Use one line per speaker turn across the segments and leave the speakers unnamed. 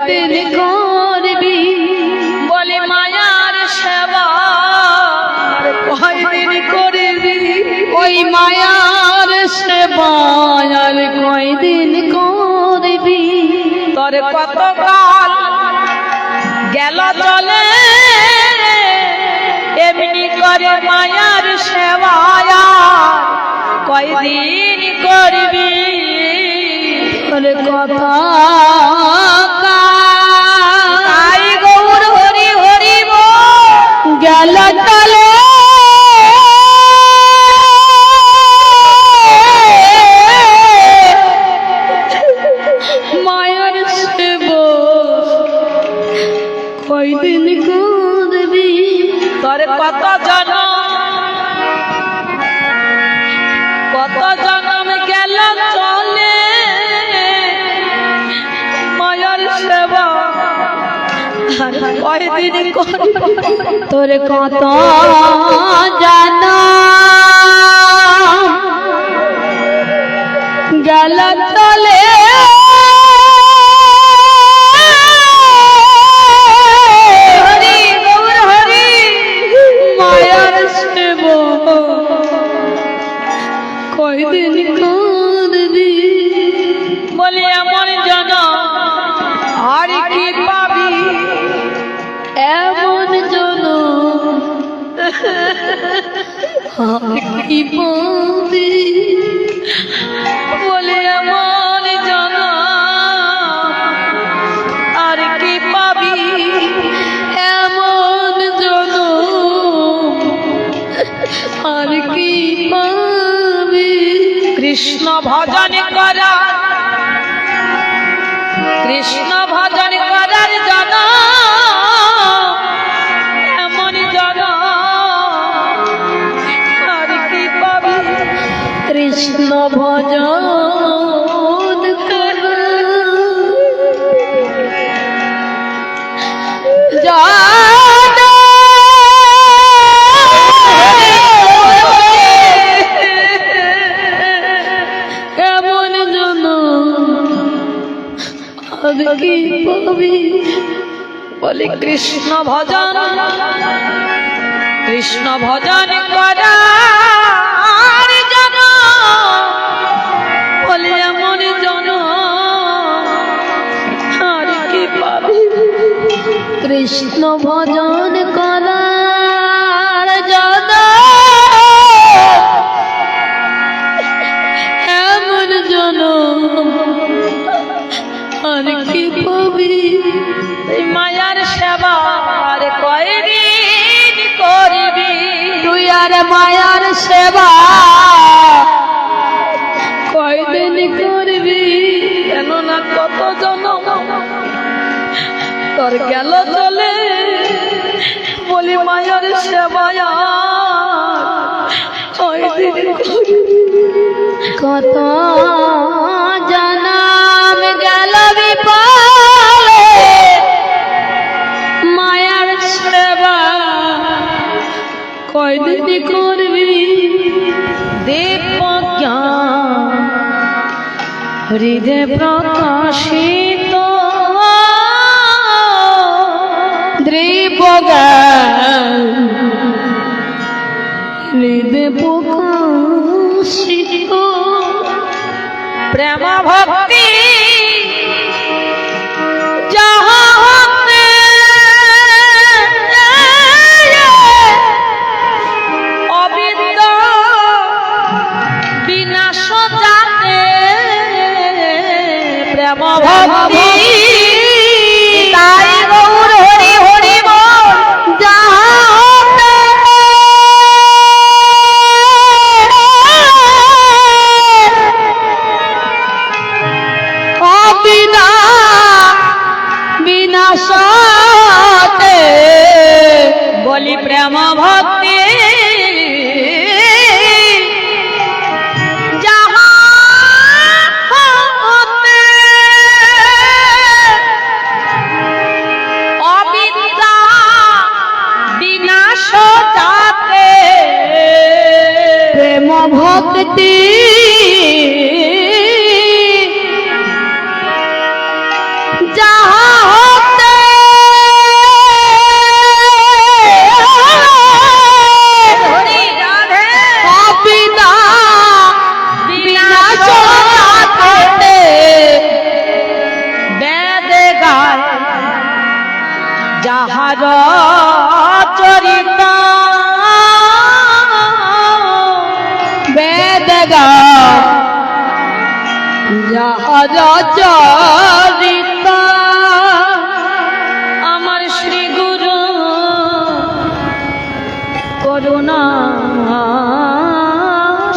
দিন করবি?
বলে মায়ার সেবা।
করবি? ওই মায়ার সেবায় আর কয়দিন করবি?
তোর কত কাল গেল চলে? এমনি করে মায়ার সেবায় কয়দিন করবি?
তোর কথা কয়দিন
তোর কত
জানা গেল তলে
ভজন কৃষ্ণ ভজন করার জন এমন জন আর কি পাবি?
কৃষ্ণ ভজন কর আর কি পাবি
বলি কৃষ্ণ ভজন। কৃষ্ণ ভজন
কৃষ্ণ ভজন
সেবা কয়দিন করবি
কেন
না কত জনম তোর গেল চলে বলি মায়ের সেবায় কয়দিন করবি?
কত করবি
দেব
হৃদয় প্রকাশিত। দ্রিবগান হৃদয় প্রকাশিত।
প্রেম ভক্তি বলি প্রেম
বেদগা যাহার চরিত
আমার শ্রী গুরু করুণা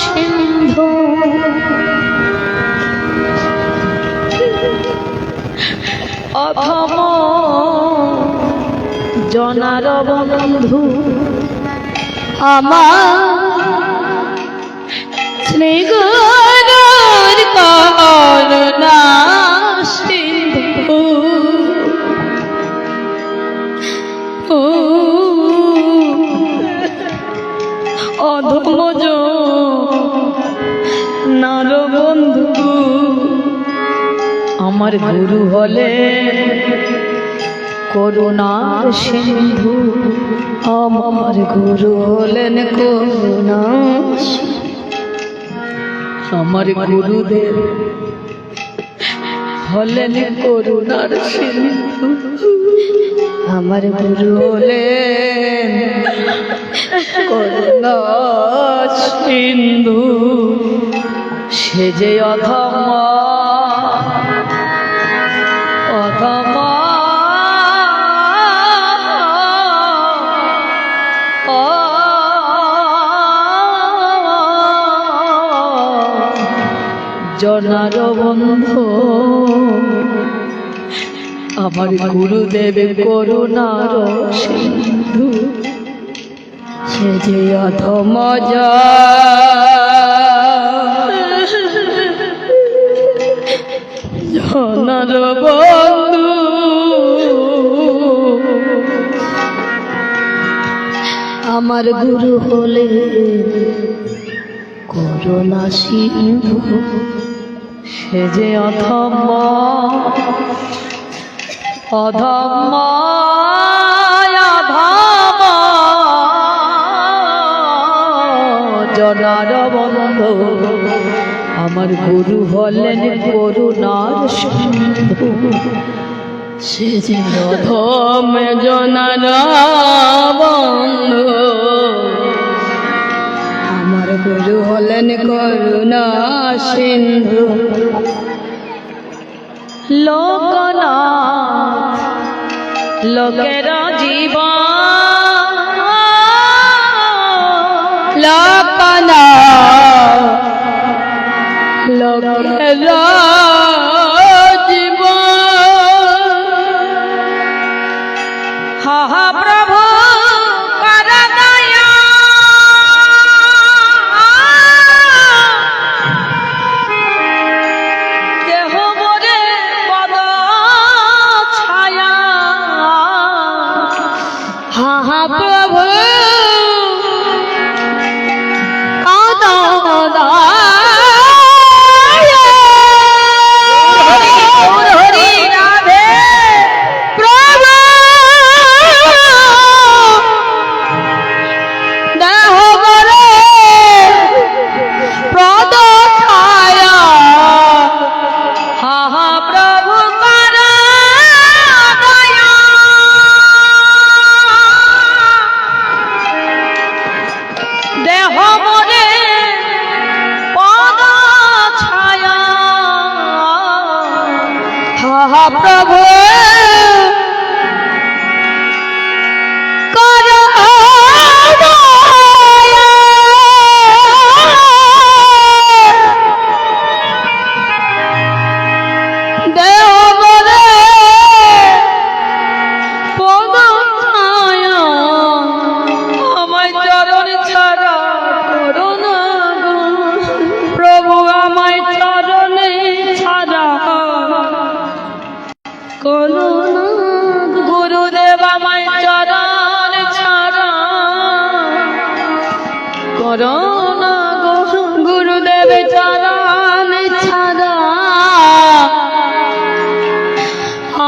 সিন্ধু। অথম জনার বন্ধু
আমার শ্রী গুরুর করুণা অধমজ
নার আমার গুরু হলে করুণার সিন্ধু।
আমার গুরু হলেন করুণা
আমার গুরুদেব হলেন করুণার সিন্ধু।
আমার গুরু হলেন করুণার
সিন্ধু। সে যে অধম বন্ধু। আমার গুরুদেব করুণার সিন্ধু,
সে যে অধম
জনার বন্ধু।
আমার গুরু হলে করুণা সিন্ধু।
সে যে অধম অধম অধম জনার বন্ধু, আমার গুরু হলেন করুণার সিন্ধু।
সে যে অধম জনার বন্ধু আমার গুরু হলেন করুণা সিন্ধু।
লোকনাথ লোকের জীবন।
লপনা লোকের
প্রভু
হা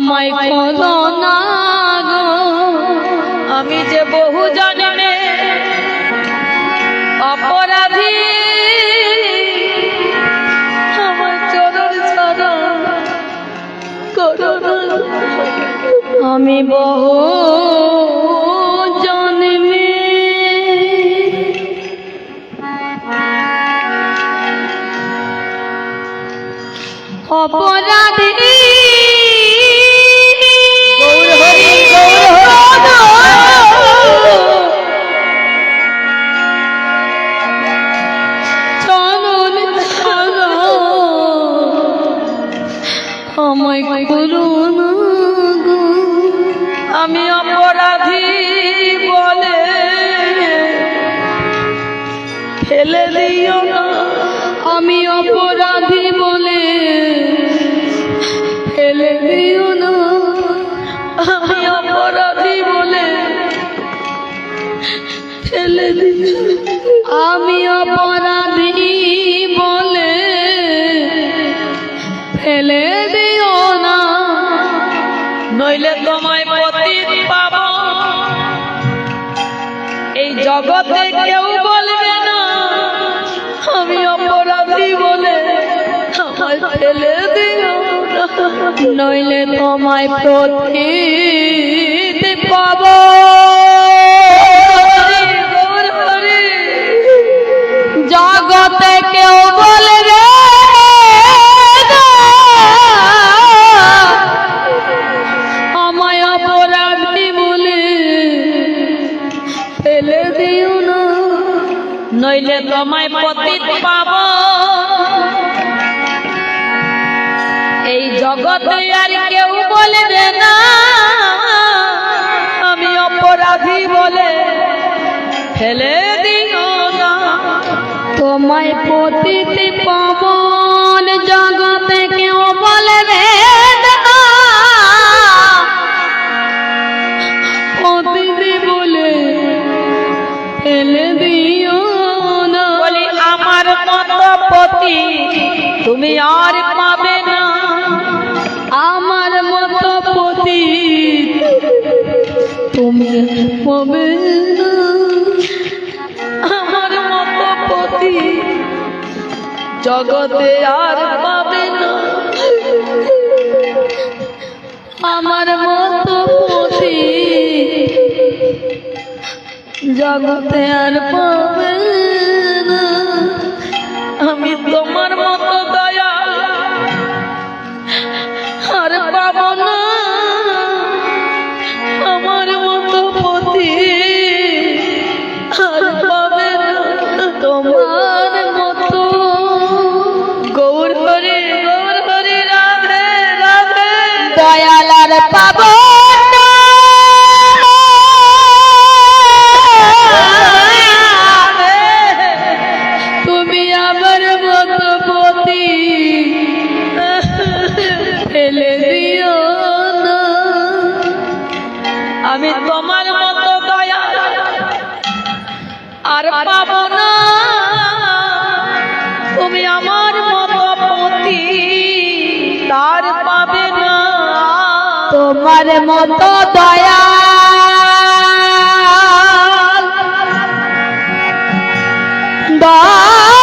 আমায় করো না গো। আমি যে বহু জন্মে অপরাধী, আমার চরণ
আমি বহু জন্মে অপরাধী
অপরাধী বলে ফেলে দিও না।
আমি অপরাধী বলে ফেলে দিও না।
আমি অপরাধী বলে
ফেলে দিও আমি অপরাধী
নইলে তোমায়
প্রতি পাব। জগতে কেউ বলবে
তোমায় পতিতে পাবন জগতে কেউ বলে
প্রতিটি বলে ফেলে দিও না।
বলি, আমার মতো পতি, তুমি আর জগতে আর পাবে না।
আমার মতো পথি জগতে আর পাবে
আমি তোমার মতো দয়া আর পাব না।
তুমি আমার মতো পতি।
তার পাবে না।
তোমার মতো দয়া তুমি